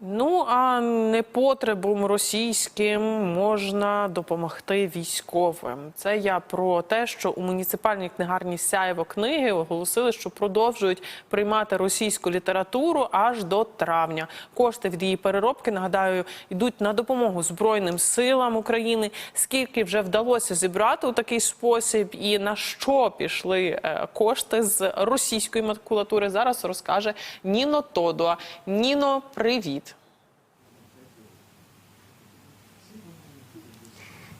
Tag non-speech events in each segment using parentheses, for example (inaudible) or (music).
Ну а непотребом російським можна допомогти військовим. Це я про те, що у муніципальній книгарні Сяєво книги оголосили, що продовжують приймати російську літературу аж до травня. Кошти від її переробки нагадаю йдуть на допомогу Збройним силам України. Скільки вже вдалося зібрати у такий спосіб, і на що пішли е, кошти з російської макулатури, зараз розкаже Ніно Тодуа. Ніно, привіт.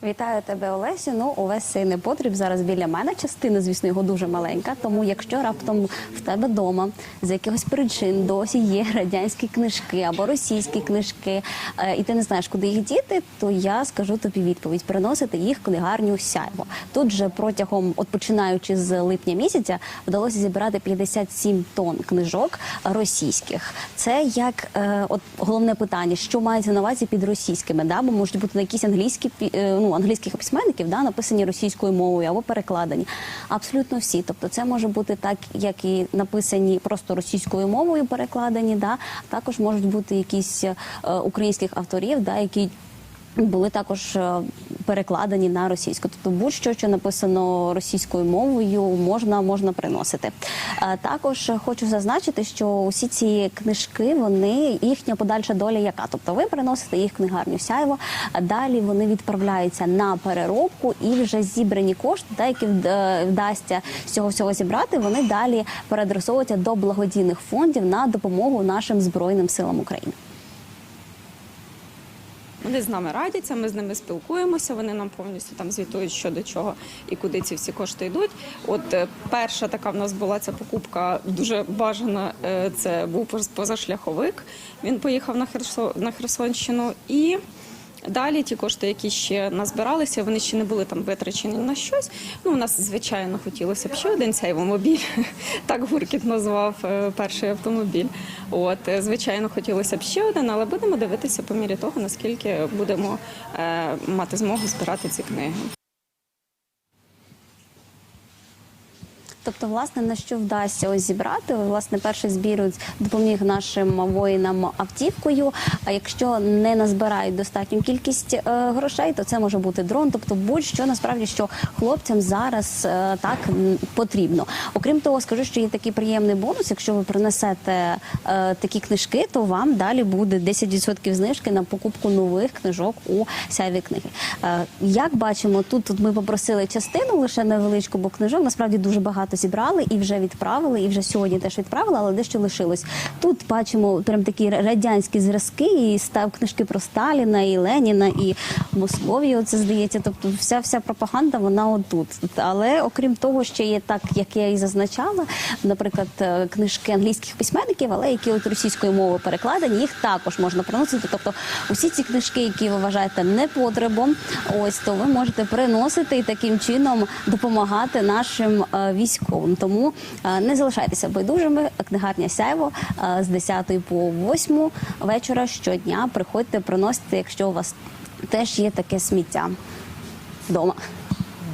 Вітаю тебе, Олесю. Ну, увесь цей непотріб зараз біля мене. Частина, звісно, його дуже маленька. Тому, якщо раптом в тебе вдома з якихось причин досі є радянські книжки або російські книжки, е, і ти не знаєш, куди їх діти, то я скажу тобі відповідь: приносити їх книгарню сяйво. Тут же протягом, от починаючи з липня місяця, вдалося зібрати 57 тонн книжок російських. Це як е, от головне питання, що мається на увазі під російськими, да? бо можуть бути на якісь англійські е, ну, англійських письменників, да, написані російською мовою або перекладені. Абсолютно всі. Тобто, це може бути так, як і написані просто російською мовою, перекладені. Да? Також можуть бути якісь е, українських авторів, да, які були також е, перекладені на російську. Тобто будь-що, що написано російською мовою, можна, можна приносити. Е, Також хочу зазначити, що усі ці книжки, вони їхня подальша доля яка? Тобто ви приносите їх в книгарню сяйво, далі вони відправляються на переробку і вже зібрані кошти, та, які вдасться з цього всього зібрати, вони далі переадресовуються до благодійних фондів на допомогу нашим збройним силам України. Вони з нами радяться, ми з ними спілкуємося. Вони нам повністю там звітують, що до чого і куди ці всі кошти йдуть. От е, перша така в нас була ця покупка дуже бажана. е, Це був поз- позашляховик. Він поїхав на Херсонщину і. Далі ті кошти, які ще назбиралися, вони ще не були там витрачені на щось. Ну, у нас, звичайно, хотілося б ще один цей мобіль. (laughs) Так Гуркіт назвав е, перший автомобіль. От, е, звичайно, хотілося б ще один, але будемо дивитися по мірі того, наскільки будемо е, мати змогу збирати ці книги. Тобто, власне, на що вдасться ось зібрати? Власне, перший збір допоміг нашим воїнам автівкою. А якщо не назбирають достатню кількість е, грошей, то це може бути дрон. Тобто, будь-що насправді, що хлопцям зараз е, так потрібно. Окрім того, скажу, що є такий приємний бонус. Якщо ви принесете е, такі книжки, то вам далі буде 10% знижки на покупку нових книжок у сяйві книги. Е, як бачимо, тут, тут ми попросили частину лише невеличку, бо книжок насправді дуже багато зібрали і вже відправили, і вже сьогодні теж відправили, але дещо лишилось. Тут бачимо прям такі радянські зразки, і став книжки про Сталіна, і Леніна, і Московію. Це здається. Тобто, вся вся пропаганда вона отут. Але окрім того, ще є так, як я і зазначала, наприклад, е, книжки англійських письменників, але які от російською мовою перекладені, їх також можна приносити. Тобто, усі ці книжки, які ви вважаєте непотребом, ось то ви можете приносити і таким чином допомагати нашим е, військовим. Тому е, не залишайтеся байдужими. Книгарня Сяйво е, з 10 по 8 вечора щодня приходьте, приносите, якщо у вас теж є таке сміття вдома.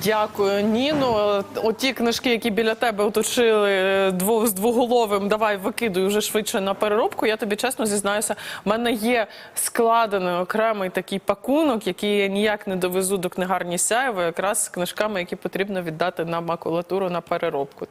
Дякую, Ніно. Оті книжки, які біля тебе оточили е, з двоголовим, давай викидуй вже швидше на переробку. Я тобі чесно зізнаюся, в мене є складений окремий такий пакунок, який я ніяк не довезу до книгарні Сяєва, якраз з книжками, які потрібно віддати на макулатуру на переробку.